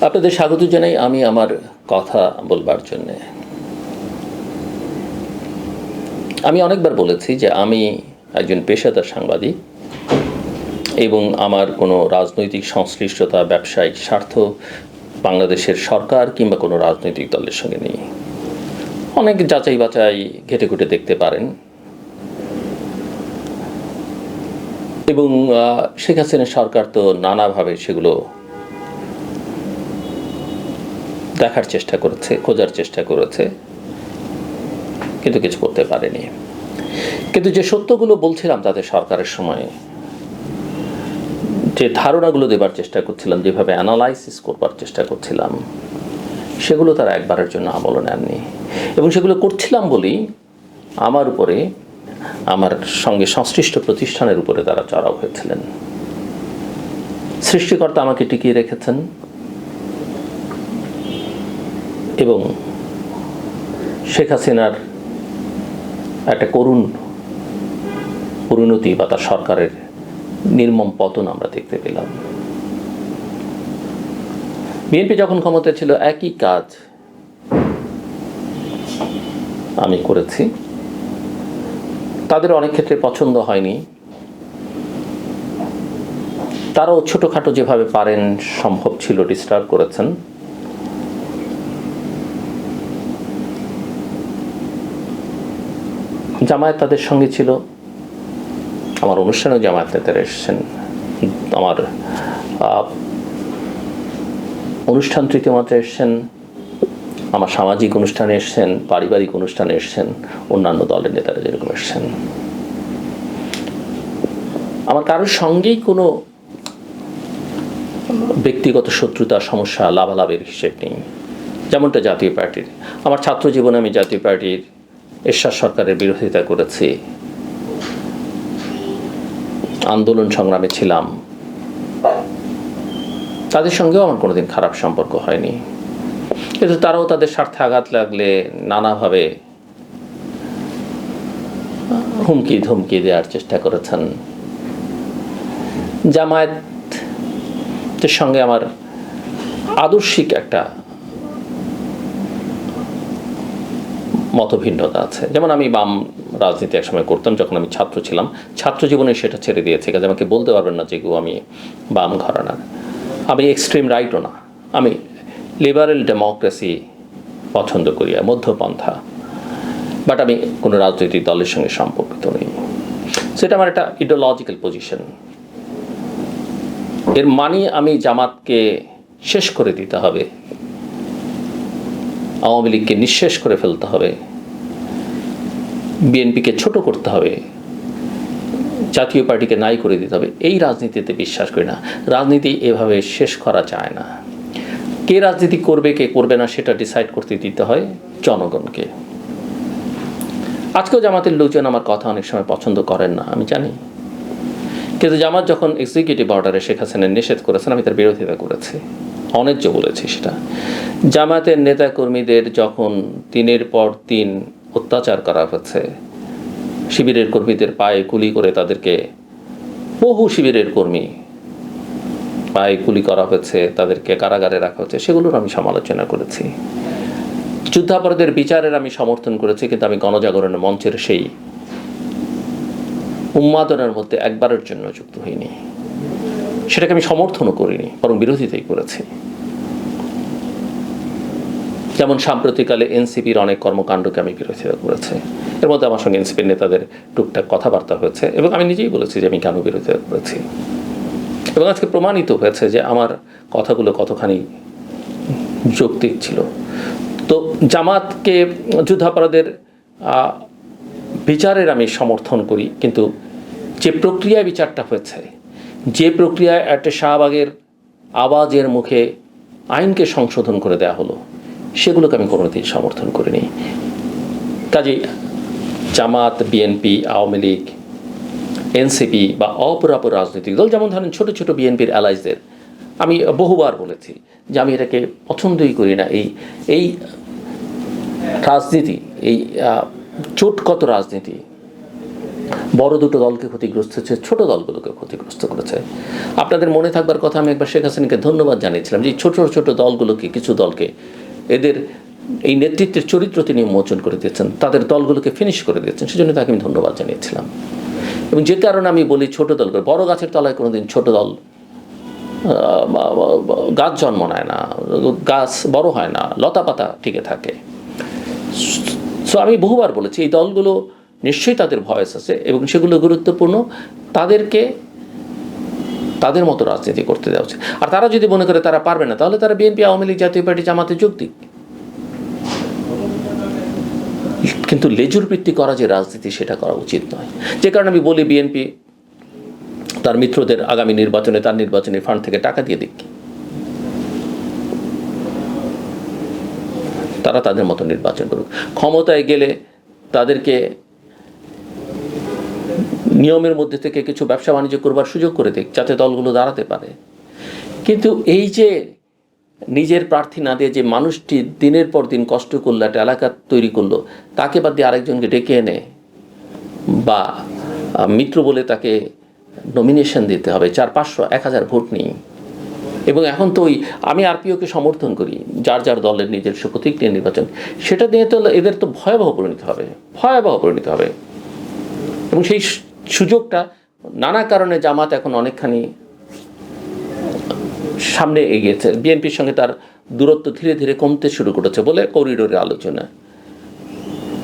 আপনাদের স্বাগত জানাই আমি আমার কথা বলবার জন্যে। আমি অনেকবার বলেছি যে আমি একজন পেশাদার সাংবাদিক এবং আমার কোনো রাজনৈতিক সংশ্লিষ্টতা, ব্যবসায়িক স্বার্থ বাংলাদেশের সরকার কিংবা কোনো রাজনৈতিক দলের সঙ্গে নেই। অনেক যাচাই বাছাই ঘেটে ঘুটে দেখতে পারেন। এবং শেখ হাসিনা সরকার তো নানাভাবে সেগুলো দেখার চেষ্টা করেছে, খোঁজার চেষ্টা করেছে, কিন্তু কিছু করতে পারেনি। কিন্তু যে সত্যগুলো বলছিলাম তাদের সরকারের সময়ে, যে ধারণাগুলো দেবার চেষ্টা করছিলাম, যেভাবে অ্যানালাইসিস করবার চেষ্টা করছিলাম, সেগুলো তারা একবারের জন্য আমল নেননি। এবং সেগুলো করছিলাম বলেই আমার উপরে, আমার সঙ্গে সংশ্লিষ্ট প্রতিষ্ঠানের উপরে তারা চড়াও হয়েছিলেন। সৃষ্টিকর্তা আমাকে টিকিয়ে রেখেছেন। এবং শেখ হাসিনার একটা করুণ পরিণতি বা তার সরকারের নির্মম পতন আমরা দেখতে পেলাম। বিএনপি যখন ক্ষমতায় ছিল, একই কাজ আমি করেছি। তাদের অনেক ক্ষেত্রে পছন্দ হয়নি। তারাও ছোটোখাটো যেভাবে পারেন সম্ভব ছিল, ডিস্টার্ব করেছেন। জামায়াত তাদের সঙ্গে ছিল। আমার অনুষ্ঠানেও জামায়াত নেতারা এসেছেন। আমার অনুষ্ঠান তৃতীয় মাত্রায় এসছেন। আমার সামাজিক অনুষ্ঠানে এসছেন, পারিবারিক অনুষ্ঠানে এসছেন, অন্যান্য দলের নেতারা যেরকম এসছেন। আমার কারোর সঙ্গেই কোনো ব্যক্তিগত শত্রুতা, সমস্যা, লাভালাভের হিসেব নেই। যেমনটা জাতীয় পার্টির। আমার ছাত্র জীবনে আমি জাতীয় পার্টির এরশাদ সরকারের বিরোধিতা করেছি। আন্দোলন সংগ্রামে ছিলাম। তাদের সঙ্গেও আমার কোনোদিন খারাপ সম্পর্ক হয়নি। কিন্তু তারাও তাদের স্বার্থে আঘাত লাগলে নানাভাবে হুমকি ধমকি দেওয়ার চেষ্টা করেছেন। জামায়াতের সঙ্গে আমার আদর্শিক একটা মতভিন্নতা আছে। যেমন আমি বাম রাজনীতি একসময় করতাম, যখন আমি ছাত্র ছিলাম। ছাত্র জীবনে সেটা ছেড়ে দিয়েছে, কাজে আমাকে বলতে পারবেন না যে আমি বাম ঘরানার আমি এক্সট্রিম রাইটও না। আমি লিবারেল ডেমোক্রেসি পছন্দ করি, মধ্যপন্থা। বাট আমি কোনো রাজনৈতিক দলের সঙ্গে সম্পর্কিত নেই। সেটা আমার একটা ইডিওলজিক্যাল পজিশন এর মানে আমি জামাতকে শেষ করে দিতে হবে। আওয়ামী লীগকে নিঃশেষ করে ফেলতে হবে। বিএনপিকে ছোট করতে হবে। জাতীয় পার্টিকে নাই করে দিতে হবে। এই রাজনীতিতে বিশ্বাস করি না। রাজনীতি এভাবে শেষ করা যায় না। কে রাজনীতি করবে, কে করবে না, সেটা ডিসাইড করতে দিতে হয় জনগণকে। আজকেও জামাতের লোকজন আমার কথা অনেক সময় পছন্দ করেন না, আমি জানি। কিন্তু জামাত যখন এক্সিকিউটিভ অর্ডারে শেখ হাসিনা নিষেধ করেছেন, আমি তার বিরোধিতা করেছি। অনেক বলেছি সেটা। জামাতের নেতাকর্মীদের যখন দিনের পর দিন অত্যাচার করা হচ্ছে, শিবিরের কর্মীদের পায়ে কুলি করে তাদেরকে, বহু শিবিরের কর্মী পায়ে কুলি করা হয়েছে তাদেরকে কারাগারে রাখা হচ্ছে, সেগুলোর আমি সমালোচনা করেছি। যুদ্ধাপরাধের বিচারের আমি সমর্থন করেছি, কিন্তু আমি গণজাগরণের মঞ্চের সেই উন্মাদনের মধ্যে একবারের জন্য যুক্ত হইনি। সেটাকে আমি সমর্থনও করিনি, বরং বিরোধিতাই করেছি। যেমন সাম্প্রতিককালে এনসিপির অনেক কর্মকাণ্ডকে আমি বিরোধিতা করেছি। এর মধ্যে আমার সঙ্গে এনসিপির নেতাদের টুকটাক কথাবার্তা হয়েছে এবং আমি নিজেই বলেছি যে আমি কেন বিরোধিতা করেছি। এবং আজকে প্রমাণিত হয়েছে যে আমার কথাগুলো কতখানি যৌক্তিক ছিল। তো জামাতকে যুদ্ধাপরাধের বিচারের আমি সমর্থন করি, কিন্তু যে প্রক্রিয়ায় বিচারটা হয়েছে যে প্রক্রিয়ায় একটা শাহবাগের আওয়াজের মুখে আইনকে সংশোধন করে দেওয়া হলো, সেগুলোকে আমি কোনোদিন সমর্থন করিনি। কাজেই Jamaat BNP Awami league NCP বা অপরাপর রাজনৈতিক দল, যেমন ধরেন ছোট ছোট বিএনপির অ্যালাইজদের আমি বহুবার বলেছি যে আমি এটাকে পছন্দই করি না। এই এই রাজনীতি, এই চোটগত রাজনীতি বড় দুটো দলকে ক্ষতিগ্রস্ত হচ্ছে, ছোট দলগুলোকে ক্ষতিগ্রস্ত করেছে। আপনাদের মনে থাকবার কথা, আমি একবার শেখ হাসিনাকে ধন্যবাদ জানিয়েছিলাম যে ছোট ছোট দলগুলোকে, কিছু দলকে এদের এই নেতৃত্বের চরিত্র তিনি উন্মোচন করে দিয়েছেন, তাদের দলগুলোকে ফিনিশ করে দিয়েছেন, সেজন্য তাকে আমি ধন্যবাদ জানিয়েছিলাম। এবং যে কারণে আমি বলি ছোট দল বড় গাছের তলায় কোনোদিন ছোট দল গাছ জন্ম নেয় না, গাছ বড় হয় না লতা পাতা টিকে থাকে। সো আমি বহুবার বলেছি, এই দলগুলো নিশ্চয়ই তাদের ভয়েস আছে এবং সেগুলো গুরুত্বপূর্ণ। তাদেরকে, তাদের মতো রাজনীতি করতে দেওয়া উচিত। আর তারা যদি মনে করে তারা পারবে না, তাহলে তারা বিএনপি, আওয়ামী লীগ, জাতীয় পার্টি, জামাতে যোগ দিক। কিন্তু লেজুর ভিত্তি করা যে রাজনীতি, সেটা করা উচিত নয়। যে কারণে আমি বলি, বিএনপি তার মিত্রদের আগামী নির্বাচনে, তার নির্বাচনী ফান্ড থেকে টাকা দিয়ে দিক। তারা তাদের মতো নির্বাচন করুক। ক্ষমতায় গেলে তাদেরকে নিয়মের মধ্যে থেকে কিছু ব্যবসা বাণিজ্য করবার সুযোগ করে দিক, যাতে দলগুলো দাঁড়াতে পারে। কিন্তু এই যে নিজের প্রার্থী না দিয়ে যে মানুষটি দিনের পর দিন কষ্ট করল, একটা এলাকা তৈরি করল, তাকে বাদ দিয়ে আরেকজনকে ডেকে এনে বা মিত্র বলে তাকে নমিনেশন দিতে হবে, চার পাঁচশো, এক হাজার ভোট নেই এবং এখন তো ওই আমি আরপিওকে সমর্থন করি, যার যার দলের নিজস্ব প্রতীক নিয়ে নির্বাচন, সেটা নিয়ে তো এদের তো ভয়াবহ পরিণত হবে, ভয়াবহ পরিণত হবে। এবং সেই সুযোগটা নানা কারণে জামাত এখন অনেকখানি সামনে এগিয়েছে। বিএনপির সঙ্গে তার দূরত্ব ধীরে ধীরে কমতে শুরু করেছে বলে করিডোরে আলোচনা।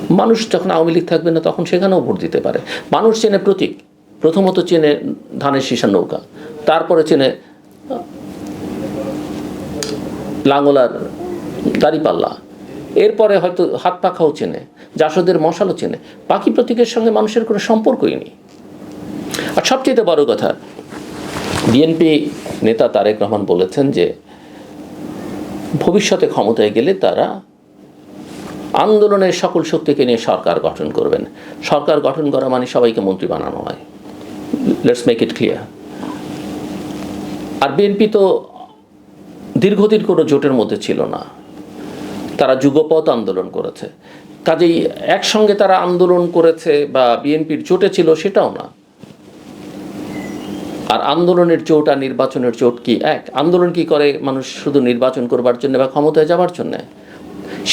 মানুষ যখন আওয়ামী লীগ থাকবে না তখন সেখানেও ভোট দিতে পারে। মানুষ চেনে প্রতীক। প্রথমত চেনে ধানের শীষার নৌকা। তারপরে চেনে লাঙ্গলার দাড়িপাল্লা। এরপরে হয়তো হাত পাখাও চেনে। জাসদের মশালও চেনে। পাখি প্রতীকের সঙ্গে মানুষের কোনো সম্পর্কই নেই। আর সবচেয়ে বড় কথা বিএনপি নেতা তারেক রহমান বলেছেন যে, ভবিষ্যতে ক্ষমতায় গেলে তারা আন্দোলনের সকল শক্তিকে নিয়ে সরকার গঠন করবেন। সরকার গঠন করা মানে সবাইকে মন্ত্রী বানানো হয়। লেটস মেক ইট ক্লিয়ার আর বিএনপি তো দীর্ঘদিন কোনো জোটের মধ্যে ছিল না। তারা যুগপথ আন্দোলন করেছে। কাজেই একসঙ্গে তারা আন্দোলন করেছে বা বিএনপির জোটে ছিল সেটাও না। আর আন্দোলনের চোট আর নির্বাচনের চোট কি এক? আন্দোলন কি করে মানুষ শুধু নির্বাচন করবার জন্য বা ক্ষমতায় যাবার জন্য?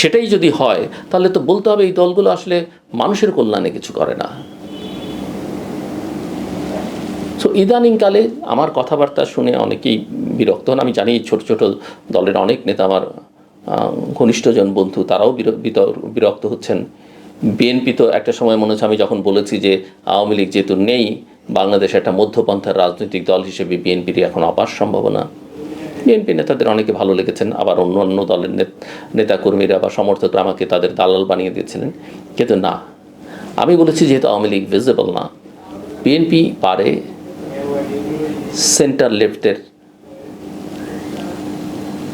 সেটাই যদি হয়, তাহলে তো বলতে হবে এই দলগুলো আসলে মানুষের কল্যাণে কিছু করে না। সো ইদানিংকালে আমার কথাবার্তা শুনে অনেকেই বিরক্ত হন। আমি জানি ছোট ছোট দলের অনেক নেতা আমার ঘনিষ্ঠজন বন্ধু, তারাও বিরক্ত হচ্ছেন। বিএনপি তো একটা সময় মনে হচ্ছে আমি যখন বলেছি যে আওয়ামী লীগ যেহেতু নেই বাংলাদেশ একটা মধ্যপন্থার রাজনৈতিক দল হিসেবে বিএনপির এখন অপার সম্ভাবনা। বিএনপি নেতাদের অনেকে ভালো লেগেছেন, আবার অন্য অন্য দলের নেত- নেতাকর্মীরা বা সমর্থকরা আমাকে তাদের দালাল বানিয়ে দিয়েছিলেন। কিন্তু না, আমি বলেছি যেহেতু আওয়ামী লীগ ভিজিবল না, বিএনপি পারে সেন্টার লেফটের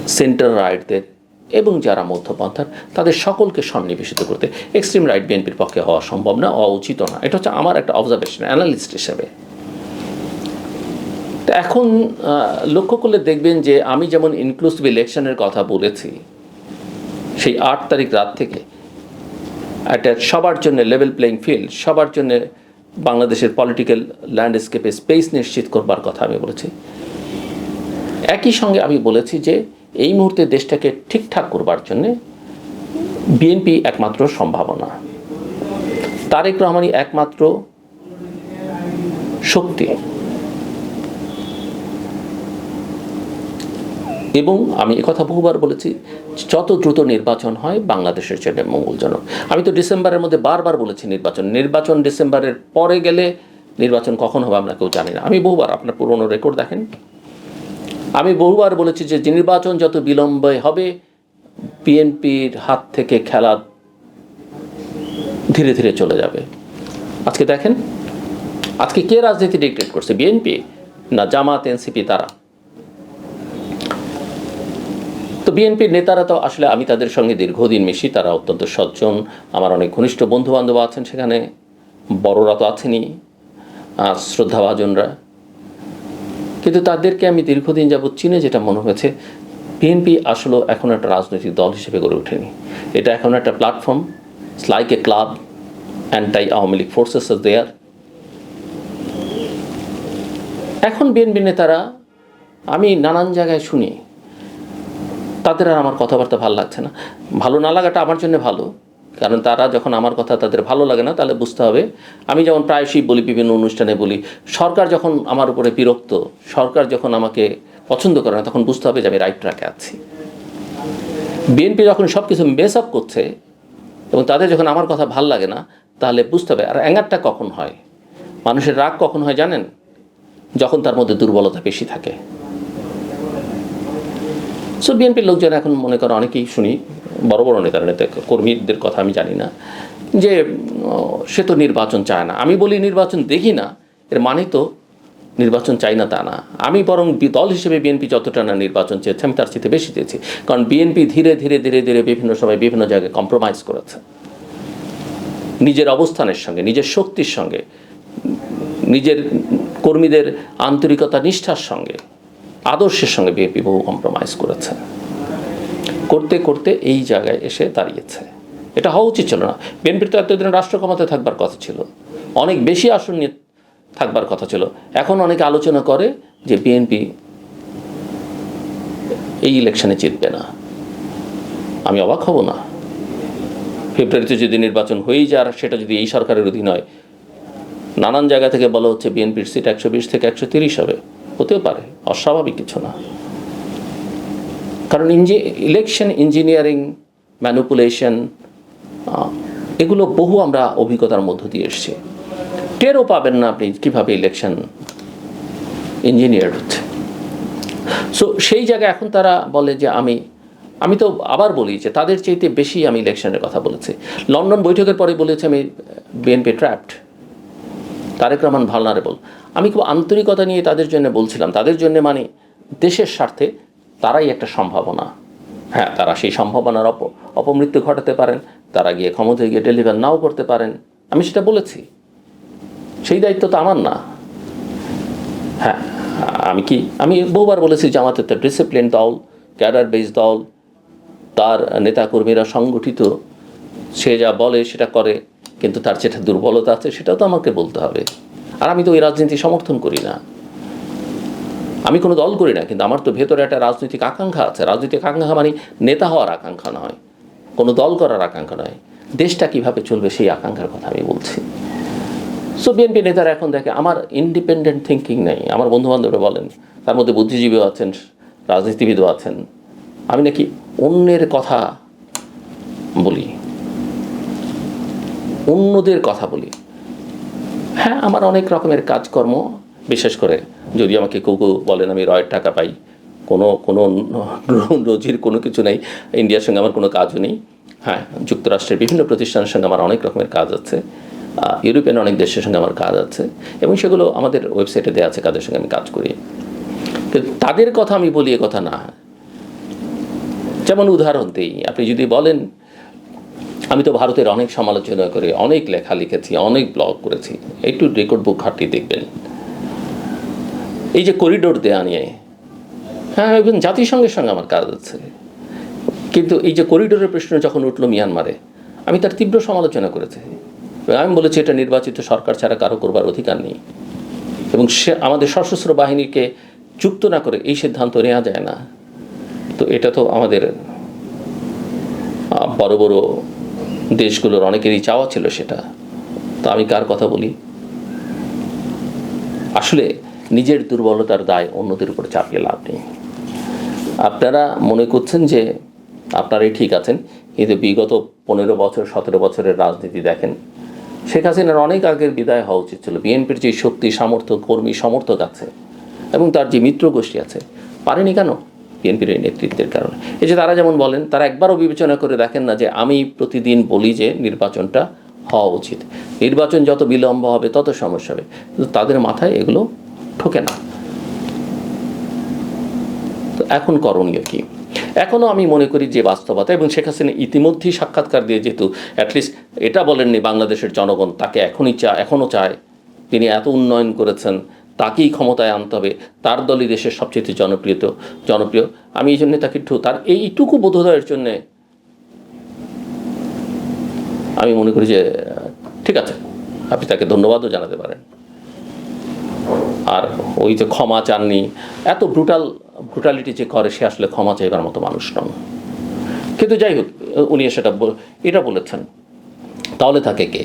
সেন্টার রাইটদের এবং যারা মধ্যপন্থার, তাদের সকলকে সন্নিবেশিত করতে এক্সট্রিম রাইট বিএনপির পক্ষে হওয়া সম্ভব না হওয়া উচিত না। এটা হচ্ছে আমার একটা অবজারভেশন অ্যানালিস্ট হিসেবে। এখন লক্ষ্য করলে দেখবেন যে আমি যেমন ইনক্লুসিভ ইলেকশনের কথা বলেছি, সেই আট তারিখ রাত থেকে একটা সবার জন্য লেভেল প্লেইং ফিল্ড সবার জন্য বাংলাদেশের পলিটিক্যাল ল্যান্ডস্কেপে স্পেস নিশ্চিত করবার কথা আমি বলেছি। একই সঙ্গে আমি বলেছি যে এই মুহূর্তে দেশটাকে ঠিকঠাক করবার জন্যে বিএনপি একমাত্র সম্ভাবনা। তারেক রহমানই একমাত্র শক্তি। এবং আমি কথা বহুবার বলেছি, যত দ্রুত নির্বাচন হয় বাংলাদেশের জন্য মঙ্গলজনক। আমি তো ডিসেম্বরের মধ্যে বারবার বলেছি নির্বাচন। নির্বাচন ডিসেম্বরের পরে গেলে নির্বাচন কখন হবে আমরা কেউ জানি না। আমি বহুবার আপনার পুরনো রেকর্ড দেখেন। আমি বহুবার বলেছি যে নির্বাচন যত বিলম্বে হবে, বিএনপির হাত থেকে খেলা ধীরে ধীরে চলে যাবে। আজকে দেখেন, আজকে কে রাজনীতি ডিক্টেট করছে, বিএনপি না জামাত, এনসিপি, তারা? তো বিএনপির নেতারা তো আসলে আমি তাদের সঙ্গে দীর্ঘদিন মিশি, তারা অত্যন্ত সজ্জন। আমার অনেক ঘনিষ্ঠ বন্ধু বান্ধব আছেন সেখানে, বড়রা তো আছেনই শ্রদ্ধাভাজনরা। কিন্তু তাদেরকে আমি দীর্ঘদিন যাবৎ চিনে যেটা মনে হয়েছে, বিএনপি আসলে এখন একটা রাজনৈতিক দল হিসেবে গড়ে ওঠেনি। এটা এখন একটা platform স্লাইক like a club anti Awami league forces R there এখন বিএনপি নেতারা, আমি নানান জায়গায় শুনি, তাদের আর আমার কথাবার্তা ভালো লাগছে না। ভালো না লাগাটা আমার জন্য ভালো কারণ তারা যখন আমার কথা তাদের ভালো লাগে না, তাহলে বুঝতে হবে। আমি যেমন প্রায়শই বলি, বিভিন্ন অনুষ্ঠানে বলি, সরকার যখন আমার উপরে বিরক্ত, সরকার যখন আমাকে পছন্দ করে না, তখন বুঝতে হবে যে আমি রাইট ট্র্যাকে আছি। বিএনপি যখন সব কিছু মেস আপ করছে, এবং তাদের যখন আমার কথা ভালো লাগে না, তাহলে বুঝতে হবে, আর অ্যাঙ্গারটা কখন হয়? মানুষের রাগ কখন হয় জানেন? যখন তার মধ্যে দুর্বলতা বেশি থাকে। সো বিএনপির লোকজন এখন মনে করো, অনেকেই শুনি বড় বড় নেতারা নেতা কর্মীদের কথা আমি জানি না, যে সে তো নির্বাচন চায় না। আমি বলি নির্বাচন দেখি না, এর মানে তো নির্বাচন চাই না তা না। আমি বরং দল হিসেবে বিএনপি যতটা না নির্বাচন চেয়েছে, আমি তার চেয়ে বেশি চেয়েছি। কারণ বিএনপি ধীরে ধীরে ধীরে ধীরে বিভিন্ন সময় বিভিন্ন জায়গায় কম্প্রোমাইজ করেছে। নিজের অবস্থানের সঙ্গে, নিজের শক্তির সঙ্গে, নিজের কর্মীদের আন্তরিকতা নিষ্ঠার সঙ্গে, আদর্শের সঙ্গে বিএনপি বহু কম্প্রোমাইজ করেছে। করতে করতে এই জায়গায় এসে দাঁড়িয়েছে। এটা হওয়া উচিত ছিল না। বিএনপির তো এতদিন রাষ্ট্র ক্ষমতায় থাকবার কথা ছিল। অনেক বেশি আসন নিয়ে থাকবার কথা ছিল। এখন অনেকে আলোচনা করে যে বিএনপি এই ইলেকশনে জিতবে না। আমি অবাক হব না। ফেব্রুয়ারিতে যদি নির্বাচন হয়েই যায় আর সেটা যদি এই সরকারের অধীন হয়, নানান জায়গা থেকে বলা হচ্ছে বিএনপির সিট একশো বিশ থেকে একশো তিরিশ হবে। হতেও পারে, অস্বাভাবিক কিছু না। কারণ ইঞ্জি ইলেকশন ইঞ্জিনিয়ারিং ম্যানুপুলেশন এগুলো বহু আমরা অভিজ্ঞতার মধ্য দিয়ে এসেছি। টেরও পাবেন না আপনি কীভাবে ইলেকশন ইঞ্জিনিয়ার হচ্ছে। সো সেই জায়গায় এখন তারা বলে যে আমি আমি তো আবার বলি যে তাদের চাইতে বেশি আমি ইলেকশনের কথা বলেছি। লন্ডন বৈঠকের পরে বলেছি আমি BNP trapped Tarique Rahman vulnerable আমি খুব আন্তরিকতা নিয়ে তাদের জন্য বলছিলাম। তাদের জন্য মানে দেশের স্বার্থে তারাই একটা সম্ভাবনা। হ্যাঁ তারা সেই সম্ভাবনার অপ, অপমৃত্যু ঘটাতে পারেন, তারা গিয়ে ক্ষমতায় গিয়ে ডেলিভার নাও করতে পারেন। আমি সেটা বলেছি। সেই দায়িত্ব তো আমার না। হ্যাঁ আমি কি, আমি বহুবার বলেছি জামাত তো ডিসিপ্লিন দল ক্যাডার বেস দল, তার নেতাকর্মীরা সংগঠিত, সে যা বলে সেটা করে, কিন্তু তার যেটা দুর্বলতা আছে সেটাও তো আমাকে বলতে হবে। আর আমি তো ওই রাজনীতি সমর্থন করি না। আমি কোনো দল করি না, কিন্তু আমার তো ভেতরে একটা রাজনৈতিক আকাঙ্ক্ষা আছে। রাজনৈতিক আকাঙ্ক্ষা মানে নেতা হওয়ার আকাঙ্ক্ষা নয়, কোনো দল করার আকাঙ্ক্ষা নয়। দেশটা কীভাবে চলবে সেই আকাঙ্ক্ষার কথা আমি বলছি। সো বিএনপি নেতারা এখন দেখে আমার ইন্ডিপেন্ডেন্ট থিঙ্কিং নেই। আমার বন্ধুবান্ধবরা বলেন, তার মধ্যে বুদ্ধিজীবীও আছেন, রাজনীতিবিদও আছেন। আমি নাকি অন্যের কথা বলি। অন্যদের কথা বলি। হ্যাঁ আমার অনেক রকমের কাজকর্ম, বিশেষ করে যদি আমাকে কেউ কেউ বলেন, আমি রয়ের টাকা পাই। কোনো কোনো রোজির কোনো কিছু নেই। ইন্ডিয়ার সঙ্গে আমার কোনো কাজও নেই। হ্যাঁ যুক্তরাষ্ট্রের বিভিন্ন প্রতিষ্ঠানের সঙ্গে আমার অনেক রকমের কাজ আছে। ইউরোপিয়ান অনেক দেশের সঙ্গে আমার কাজ আছে। এবং সেগুলো আমাদের ওয়েবসাইটে দেওয়া আছে, কাদের সঙ্গে আমি কাজ করি। তাদের কথা আমি বলি, এ কথা না। যেমন উদাহরণ দিই, আপনি যদি বলেন, আমি তো ভারতের অনেক সমালোচনা করে, অনেক লেখা লিখেছি, অনেক ব্লগ করেছি। একটু রেকর্ড বুক ঘাটটি দেখবেন। এই যে করিডোর দেয়া নিয়ে হ্যাঁ এবং জাতিসংঘের সঙ্গে আমার কাজ আছে। কিন্তু এই যে করিডোরের প্রশ্ন যখন উঠল মিয়ানমারে, আমি তার তীব্র সমালোচনা করেছি। আমি বলেছি, এটা নির্বাচিত সরকার ছাড়া কারও করবার অধিকার নেই। এবং সে, আমাদের সশস্ত্র বাহিনীকে যুক্ত না করে এই সিদ্ধান্ত নেওয়া যায় না। তো এটা তো আমাদের বড় বড় দেশগুলোর অনেকেরই চাওয়া ছিল সেটা। তো আমি কার কথা বলি? আসলে নিজের দুর্বলতার দায় অন্যদের উপর চাপিয়ে লাভ নেই। আপনারা মনে করছেন যে আপনারাই ঠিক আছেন, কিন্তু বিগত পনেরো বছর, সতেরো বছরের রাজনীতি দেখেন, শেখ হাসিনার অনেক আগের বিদায় হওয়া উচিত ছিল। বিএনপির যে শক্তি, সামর্থ্য, কর্মী, সমর্থক আছে এবং তার যে মিত্র গোষ্ঠী আছে, পারেনি কেন বিএনপির এই নেতৃত্বের কারণে? এই যে তারা যেমন বলেন, তারা একবারও বিবেচনা করে দেখেন না যে আমি প্রতিদিন বলি যে নির্বাচনটা হওয়া উচিত। নির্বাচন যত বিলম্ব হবে, তত সমস্যা হবে। কিন্তু তাদের মাথায় এগুলো ঠোকে না। তো এখন করণীয় কি? এখনও আমি মনে করি যে বাস্তবতা এবং শেখ হাসিনা ইতিমধ্যেই সাক্ষাৎকার দিয়ে যেহেতু অ্যাটলিস্ট এটা বলেননি বাংলাদেশের জনগণ, তাকে এখনই চা, এখনও চায়। তিনি এত উন্নয়ন করেছেন, তাকেই ক্ষমতায় আনতে হবে। তার দলই দেশের সবচেয়ে জনপ্রিয় জনপ্রিয়। আমি এই জন্য তাকে একটু, তার এইটুকু বোধোদয়ের জন্যে আমি মনে করি যে, ঠিক আছে, আপনি তাকে ধন্যবাদও জানাতে পারেন। আর ওই যে ক্ষমা চাননি, এত ব্রুটাল ব্রুটালিটি যে করে, সে আসলে ক্ষমা চাইবার মতো মানুষ নন। কিন্তু যাই হোক, উনি সেটা এটা বলেছেন। তাহলে থাকে কে?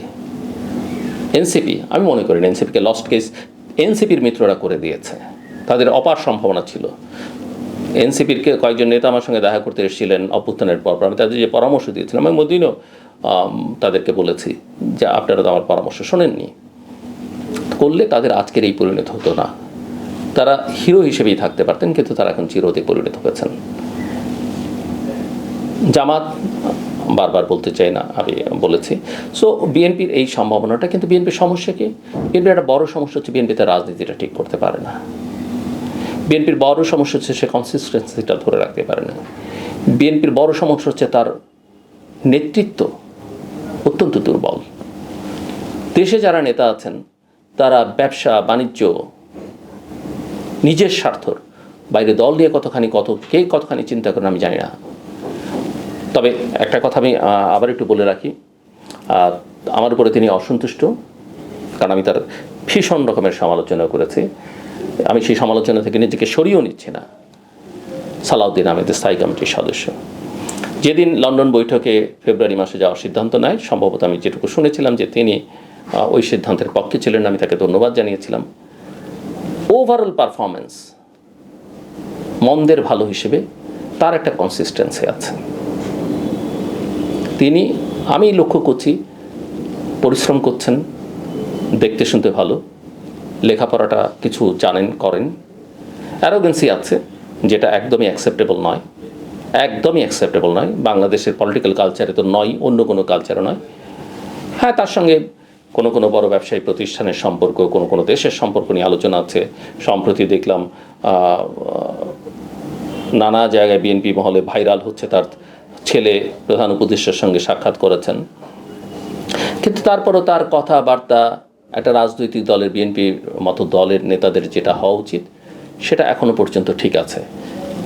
এনসিপি আমি মনে করি এনসিপিকে লস্ট কেস এনসিপির মিত্ররা করে দিয়েছে। তাদের অপার সম্ভাবনা ছিল। এনসিপির কয়েকজন নেতা আমার সঙ্গে দেখা করতে এসেছিলেন অভ্যুত্থানের পর আমি তাদের যে পরামর্শ দিয়েছিলাম, আমি মদিনও তাদেরকে বলেছি যে আপনারা তো আমার পরামর্শ শোনেননি। করলে তাদের আজকের এই পরিণত হতো না। তারা হিরো হিসেবেই থাকতে পারতেন, কিন্তু তারা এখন চিরতে পরিণত হয়েছেন। জামাত, বারবার বলতে চাই না, আমি বলেছি। সো বিএনপির এই সম্ভাবনাটা, কিন্তু বিএনপির সমস্যা কি? বিএনপির একটা বড় সমস্যা হচ্ছে বিএনপিতে রাজনীতিটা ঠিক করতে পারে না। বিএনপির বড় সমস্যা হচ্ছে সে কনসিস্টেন্সিটা ধরে রাখতে পারে না। বিএনপির বড় সমস্যা হচ্ছে তার নেতৃত্ব অত্যন্ত দুর্বল। দেশে যারা নেতা আছেন তারা ব্যবসা, বাণিজ্য, নিজের স্বার্থর। বাইরে দল নিয়ে কতখানি কত, কে কতখানি চিন্তা করেন আমি জানি না। তবে একটা কথা আমি আবার একটু বলে রাখি। আমার উপরে তিনি অসন্তুষ্ট, কারণ আমি তার ভীষণ রকমের সমালোচনা করেছি। আমি সেই সমালোচনা থেকে নিজেকে সরিয়েও নিচ্ছি না। সালাউদ্দিন আহমেদের স্থায়ী কমিটির সদস্য। যেদিন লন্ডন বৈঠকে ফেব্রুয়ারি মাসে যাওয়ার সিদ্ধান্ত নেয়, সম্ভবত আমি যেটুকু শুনেছিলাম যে তিনি ওই সিদ্ধান্তের পক্ষে ছিলেন, আমি তাকে ধন্যবাদ জানিয়েছিলাম। ওভারঅল পারফরমেন্স মন্দের ভালো হিসেবে তার একটা কনসিস্টেন্সি আছে। তিনি, আমি লক্ষ্য করছি, পরিশ্রম করছেন, দেখতে শুনতে ভালো, লেখাপড়াটা কিছু জানেন, করেন। অ্যারোগেন্সি আছে, যেটা একদমই অ্যাকসেপ্টেবল নয়। একদমই অ্যাকসেপ্টেবল নয়। বাংলাদেশের পলিটিক্যাল কালচারে তো নয়, অন্য কোনো কালচারে নয়। হ্যাঁ তার সঙ্গে কোনো কোনো বড় ব্যবসায়ী প্রতিষ্ঠানের সম্পর্ক, কোনো কোনো দেশের সম্পর্ক নিয়ে আলোচনা আছে। সম্প্রতি দেখলাম নানা জায়গায় বিএনপি মহলে ভাইরাল হচ্ছে তার ছেলে প্রধান উপদেষ্টার সঙ্গে সাক্ষাৎ করেছেন। কিন্তু তারপরও তার কথাবার্তা একটা রাজনৈতিক দলের বিএনপির মতো দলের নেতাদের যেটা হওয়া উচিত, সেটা এখনও পর্যন্ত ঠিক আছে।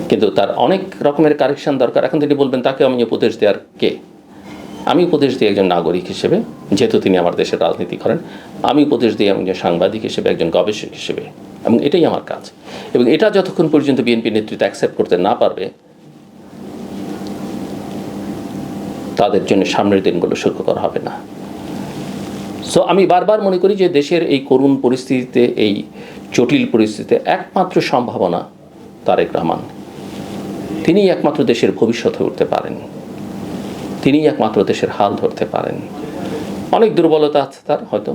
কিন্তু তার অনেক রকমের কারেকশন দরকার। এখন তিনি বলবেন, তাকে আমি উপদেশ দেওয়ার কে? আমি উপদেশ দিই একজন নাগরিক হিসেবে, যেহেতু তিনি আমার দেশের রাজনীতি করেন, আমি উপদেশ দিই একজন সাংবাদিক হিসেবে, একজন গবেষক হিসেবে। এবং এটাই আমার কাজ। এবং এটা যতক্ষণ পর্যন্ত বিএনপি নেতৃত্ব অ্যাকসেপ্ট করতে না পারবে, তাদের জন্য সামনের দিনগুলো সুখকর হবে না। সো আমি বারবার মনে করি যে দেশের এই করুণ পরিস্থিতিতে, এই জটিল পরিস্থিতিতে একমাত্র সম্ভাবনা তারেক রহমান। তিনিই একমাত্র দেশের ভবিষ্যৎ হয়ে উঠতে পারেন। তিনিই একমাত্র দেশের হাল ধরতে পারেন। অনেক দুর্বলতা আছে তার হয়তো,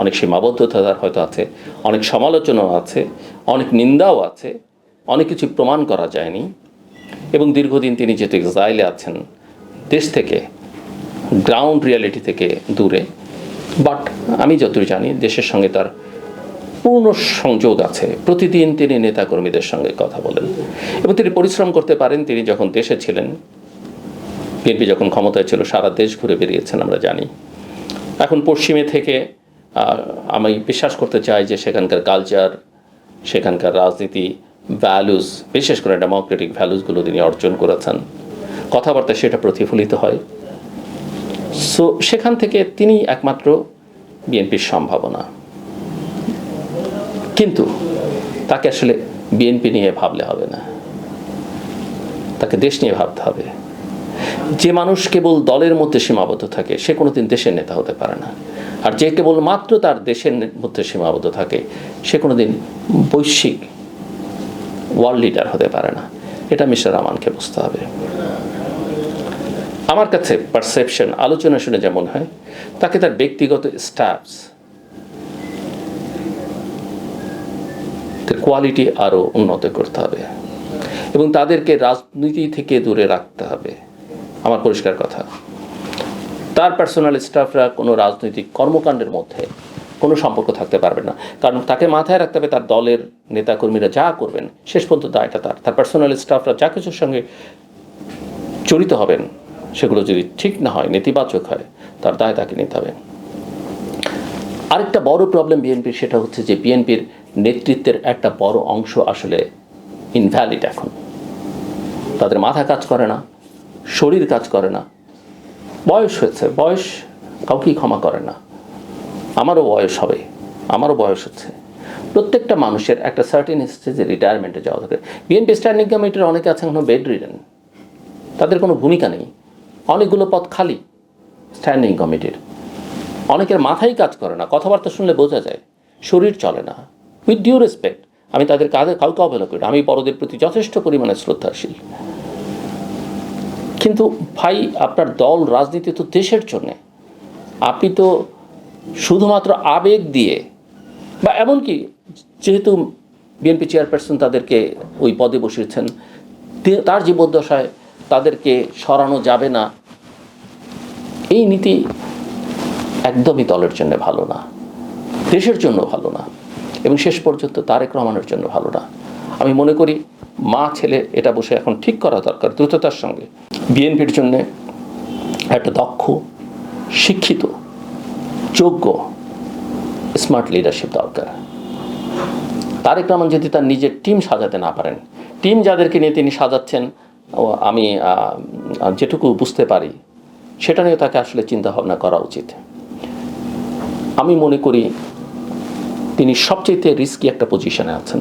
অনেক সীমাবদ্ধতা তার হয়তো আছে, অনেক সমালোচনাও আছে, অনেক নিন্দাও আছে, অনেক কিছু প্রমাণ করা যায়নি এবং দীর্ঘদিন তিনি যেহেতু এক্সাইলে আছেন দেশ থেকে, গ্রাউন্ড রিয়ালিটি থেকে দূরে, বাট আমি যতটুকু জানি দেশের সঙ্গে তার পূর্ণ সংযোগ আছে। প্রতিদিন তিনি নেতাকর্মীদের সঙ্গে কথা বলেন এবং তিনি পরিশ্রম করতে পারেন। তিনি যখন দেশে ছিলেন বিএনপি যখন ক্ষমতায় ছিল, সারা দেশ ঘুরে বেরিয়েছেন আমরা জানি। এখন পশ্চিমে থেকে আমি বিশ্বাস করতে চাই যে সেখানকার কালচার সেখানকার রাজনীতি ভ্যালুস বিশেষ করে ডেমোক্রেটিক ভ্যালুসগুলো তিনি অর্জন করেছেন। কথাবার্তা সেটা প্রতিফলিত হয়। সো সেখান থেকে তিনি একমাত্র বিএনপির সম্ভাবনা। কিন্তু তাকে আসলে বিএনপি নিয়ে ভাবলে হবে না। তাকে দেশ নিয়ে ভাবতে হবে। যে মানুষ কেবল দলের মধ্যে সীমাবদ্ধ থাকে, সে কোনোদিন দেশের নেতা হতে পারে না। আর যে কেবল মাত্র তার দেশের মধ্যে সীমাবদ্ধ থাকে, সে কোনোদিন বৈশ্বিক ওয়ার্ল্ড লিডার হতে পারে না। এটা মিস্টার রহমানকে বুঝতে হবে। আমার কাছে পারসেপশন আলোচনা শুনে যেমন হয়, তাকে তার ব্যক্তিগত স্টাফস কোয়ালিটি আরও উন্নত করতে হবে এবং তাদেরকে রাজনীতি থেকে দূরে রাখতে হবে। আমার পরিষ্কার কথা। তার পার্সোনাল স্টাফরা কোনো রাজনৈতিক কর্মকাণ্ডের মধ্যে কোনো সম্পর্ক থাকতে পারবে না। কারণ তাকে মাথায় রাখতে হবে তার দলের নেতাকর্মীরা যা করবেন, শেষ পর্যন্ত দায়টা তার। তার পার্সোনাল স্টাফরা যা কিছুর সঙ্গে জড়িত হবেন, সেগুলো যদি ঠিক না হয়, নেতিবাচক হয়, তার দায় তাকে নিতে হবে। আরেকটা বড় প্রবলেম বিএনপির সেটা হচ্ছে যে বিএনপির নেতৃত্বের একটা বড় অংশ আসলে ইনভ্যালিড এখন। তাদের মাথা কাজ করে না। শরীর কাজ করে না। বয়স হয়েছে, বয়স কাউকেই ক্ষমা করে না। আমারও বয়স হবে, আমারও বয়স হচ্ছে। প্রত্যেকটা মানুষের একটা সার্টেন স্টেজে রিটায়ারমেন্টে যাওয়া দরকার। বিএনপি স্ট্যান্ডিং কমিটির অনেকে আছেন, এখনও বেড রিডেন তাদের কোনো ভূমিকা নেই। অনেকগুলো পথ খালি স্ট্যান্ডিং কমিটির অনেকের মাথাই কাজ করে না, কথাবার্তা শুনলে বোঝা যায়, শরীর চলে না। উইথ ডিউ রেসপেক্ট আমি তাদের কাজে কাউকে অবহেলা করি আমি বড়দের প্রতি যথেষ্ট পরিমাণে শ্রদ্ধাশীল। কিন্তু ভাই, আপনার দল, রাজনীতি তো দেশের জন্যে। আপনি তো শুধুমাত্র আবেগ দিয়ে বা এমনকি যেহেতু বিএনপি চেয়ারপারসন তাদেরকে ওই পদে বসিয়েছেন তার জীবদ্দশায় তাদেরকে সরানো যাবে না। এই নীতি একদমই দলের জন্য ভালো না। দেশের জন্য ভালো না। এবং শেষ পর্যন্ত তারেক রহমানের জন্য ভালো না। আমি মনে করি মা, ছেলে এটা বসে এখন ঠিক করা দরকার দ্রুততার সঙ্গে। বিএনপির জন্য একটা দক্ষ, শিক্ষিত, যোগ্য স্মার্ট লিডারশিপ দরকার। তারেক রহমান যদি তার নিজের টিম সাজাতে না পারেন টিম যাদেরকে নিয়ে তিনি সাজাচ্ছেন আমি যেটুকু বুঝতে পারি, সেটা নিয়ে তাকে আসলে চিন্তা ভাবনা করা উচিত। আমি মনে করি তিনি সবচেয়ে রিস্কি একটা পজিশনে আছেন।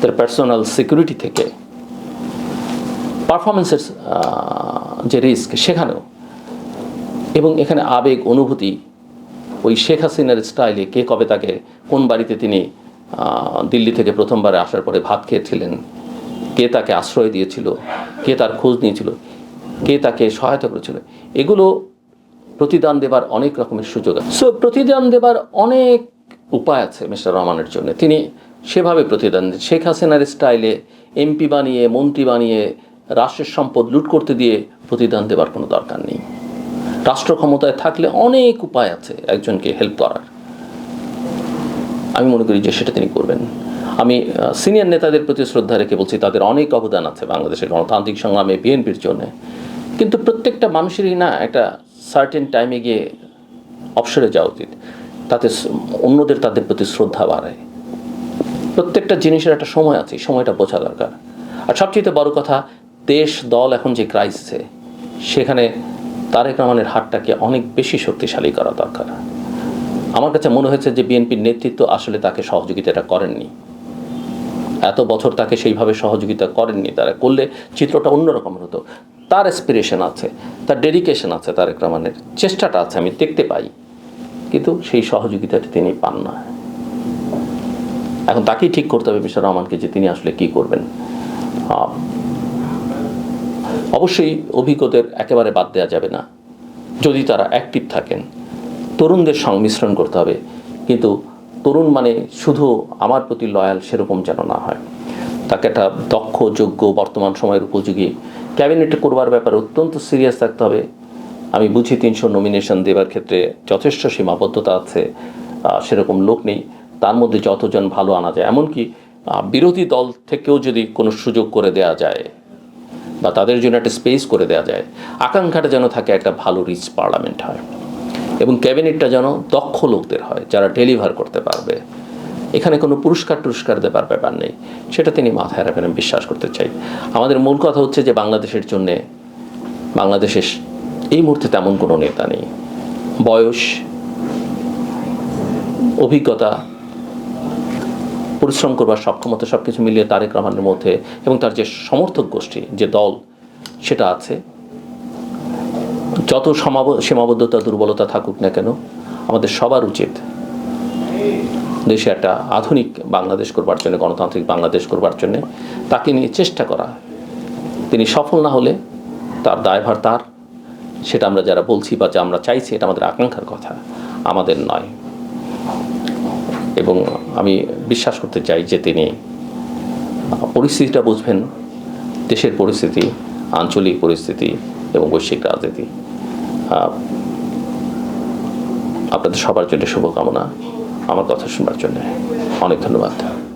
তার পার্সোনাল সিকিউরিটি থেকে পারফরমেন্সের যে রিস্ক সেখানেও। এবং এখানে আবেগ, অনুভূতি, ওই শেখ হাসিনার স্টাইলে কে কবে তাকে, কোন বাড়িতে তিনি দিল্লি থেকে প্রথমবারে আসার পরে ভাত খেয়েছিলেন, কে তাকে আশ্রয় দিয়েছিল, কে তার খোঁজ নিয়েছিল, কে তাকে সহায়তা করেছিল, এগুলো প্রতিদান দেবার অনেক রকমের সুযোগ আছে। সো প্রতিদান দেবার অনেক উপায় আছে মিস্টার রহমানের জন্য। তিনি সেভাবে প্রতিদান শেখ হাসিনার স্টাইলে এমপি বানিয়ে, মন্ত্রী বানিয়ে, রাষ্ট্রের সম্পদ লুট করতে দিয়ে প্রতিদান দেবার কোনো দরকার নেই। রাষ্ট্র ক্ষমতায় থাকলে অনেক উপায় আছে একজনকে হেল্প করার। আমি মনে করি যে সেটা তিনি করবেন। আমি সিনিয়র নেতাদের প্রতি শ্রদ্ধা রেখে বলছি, তাদের অনেক অবদান আছে বাংলাদেশের গণতান্ত্রিক সংগ্রামে, বিএনপির জন্য। কিন্তু প্রত্যেকটা মানুষেরই না একটা সার্টেন টাইমে গিয়ে অবসরে যাওয়া উচিত। তাতে অন্যদের তাদের প্রতি শ্রদ্ধা বাড়ায়। প্রত্যেকটা জিনিসের একটা সময় আছে সময়টা বোঝা দরকার। আর সবচেয়ে বড় কথা, দেশ, দল এখন যে ক্রাইসিসে সেখানে তারেক রহমানের হাতটাকে অনেক বেশি শক্তিশালী করা দরকার। আমার কাছে মনে হয়েছে যে বিএনপির নেতৃত্ব আসলে তাকে সহযোগিতাটা করেননি। এত বছর তাকে সেইভাবে সহযোগিতা করেননি, তারা করলে চিত্রটা অন্যরকম হতো। তার অ্যাসপিরেশন আছে, তার ডেডিকেশন আছে তারেক রহমানের। চেষ্টাটা আছে, আমি দেখতে পাই। কিন্তু সেই সহযোগিতাটি তিনি পান না। এখন তাকেই ঠিক করতে হবে মিস্টার রহমানকে যে তিনি আসলে কি করবেন। অবশ্যই অভিজ্ঞদের একেবারে বাদ দেওয়া যাবে না। যদি তারা অ্যাক্টিভ থাকেন, তরুণদের সংমিশ্রণ করতে হবে। কিন্তু তরুণ মানে শুধু আমার প্রতি লয়াল সেরকম যেন না হয়। তাকে একটা দক্ষ, যোগ্য, বর্তমান সময়ের উপযোগী ক্যাবিনেটে করবার ব্যাপারে অত্যন্ত সিরিয়াস থাকতে হবে। আমি বুঝি তিনশো নমিনেশন দেওয়ার ক্ষেত্রে যথেষ্ট সীমাবদ্ধতা আছে সেরকম লোক নেই। তার মধ্যে যতজন ভালো আনা যায়। এমনকি বিরোধী দল থেকেও যদি কোনো সুযোগ করে দেয়া যায় বা তাদের জন্য একটা স্পেস করে দেওয়া যায়, আকাঙ্ক্ষাটা যেন থাকে একটা ভালো রিচ পার্লামেন্ট হয় এবং ক্যাবিনেটটা যেন দক্ষ লোকদের হয় যারা ডেলিভার করতে পারবে। এখানে কোনো পুরস্কার টুরস্কার দেবার ব্যাপার নেই। সেটা তিনি মাথায় রাখবেন, আমি বিশ্বাস করতে চাই। আমাদের মূল কথা হচ্ছে যে বাংলাদেশের জন্যে, বাংলাদেশের এই মুহূর্তে তেমন কোনো নেতা নেই। বয়স, অভিজ্ঞতা পরিশ্রম করবার সক্ষমতা সব কিছু মিলিয়ে তারেক রহমানের মধ্যে এবং তার যে সমর্থক গোষ্ঠী, যে দল, সেটা আছে। যত সমাব- সীমাবদ্ধতা, দুর্বলতা থাকুক না কেন, আমাদের সবার উচিত দেশে একটা আধুনিক বাংলাদেশ করবার জন্য, গণতান্ত্রিক বাংলাদেশ করবার জন্য তাকে নিয়ে চেষ্টা করা। তিনি সফল না হলে তার দায়ভার তার। সেটা আমরা যারা বলছি বা যা আমরা চাইছি, এটা আমাদের আকাঙ্ক্ষার কথা। আমাদের নয়। এবং আমি বিশ্বাস করতে চাই যে তিনি পরিস্থিতিটা বুঝবেন, দেশের পরিস্থিতি, আঞ্চলিক পরিস্থিতি এবং বৈশ্বিক রাজনীতি। আপনাদের সবার জন্য শুভকামনা। আমার কথা শোনার জন্য অনেক ধন্যবাদ।